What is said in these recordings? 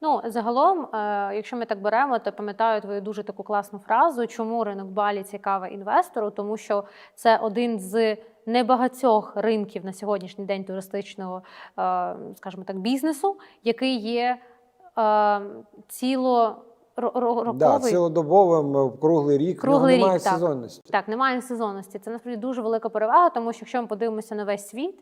Ну, загалом, е, якщо ми так беремо, то пам'ятаю твою дуже таку класну фразу, чому ринок Балі цікавий інвестору, тому що це один з небагатьох ринків на сьогоднішній день туристичного, е, скажімо так, бізнесу, який є е, ціло Да, цілодобовим, круглий рік, Круглий немає рік, так. сезонності. Так, немає сезонності. Це насправді дуже велика перевага, тому що якщо ми подивимося на весь світ,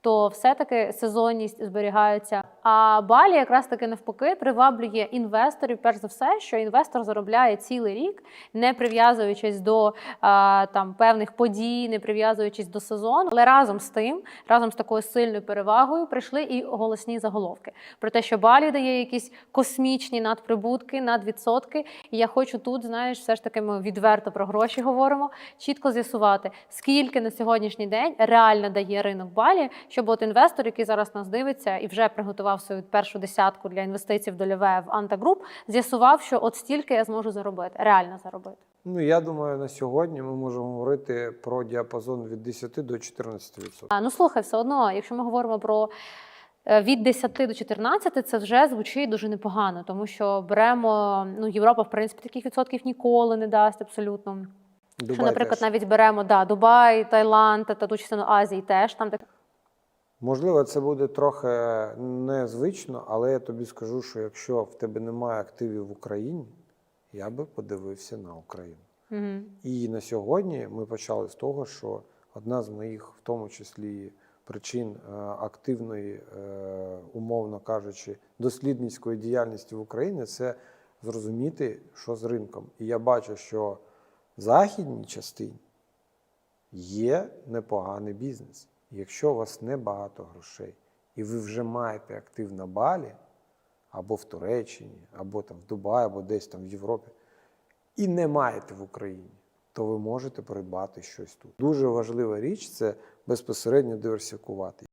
то все-таки сезонність зберігається. А Балі якраз таки навпаки приваблює інвесторів, перш за все, що інвестор заробляє цілий рік, не прив'язуючись до а, там певних подій, не прив'язуючись до сезону. Але разом з тим, разом з такою сильною перевагою, прийшли і голосні заголовки про те, що Балі дає якісь космічні надприбутки, надвідсотки. І я хочу тут, знаєш, все ж таки ми відверто про гроші говоримо, чітко з'ясувати, скільки на сьогоднішній день реально дає ринок Балі, щоб от інвестор, який зараз нас дивиться і вже приготував свою першу десятку для інвестицій в дольове в Анта Груп, з'ясував, що от стільки я зможу заробити, реально заробити. Ну я думаю, на сьогодні ми можемо говорити про діапазон від 10 до 14%. А, ну слухай, все одно, якщо ми говоримо про е, від 10 до 14, це вже звучить дуже непогано, тому що беремо ну Європа, в принципі, таких відсотків ніколи не дасть абсолютно. Дубай що, наприклад, теж. навіть беремо да, Дубай, Таїланд та ту частину Азії теж там так. Можливо, це буде трохи незвично, але я тобі скажу, що якщо в тебе немає активів в Україні, я би подивився на Україну. Угу. І на сьогодні ми почали з того, що одна з моїх, в тому числі, причин е, активної, е, умовно кажучи, дослідницької діяльності в Україні це зрозуміти, що з ринком. І я бачу, що в західній частині є непоганий бізнес. Якщо у вас небагато грошей, і ви вже маєте актив на Балі, або в Туреччині, або там в Дубаї, або десь там в Європі, і не маєте в Україні, то ви можете придбати щось тут. Дуже важлива річ це безпосередньо диверсифікувати.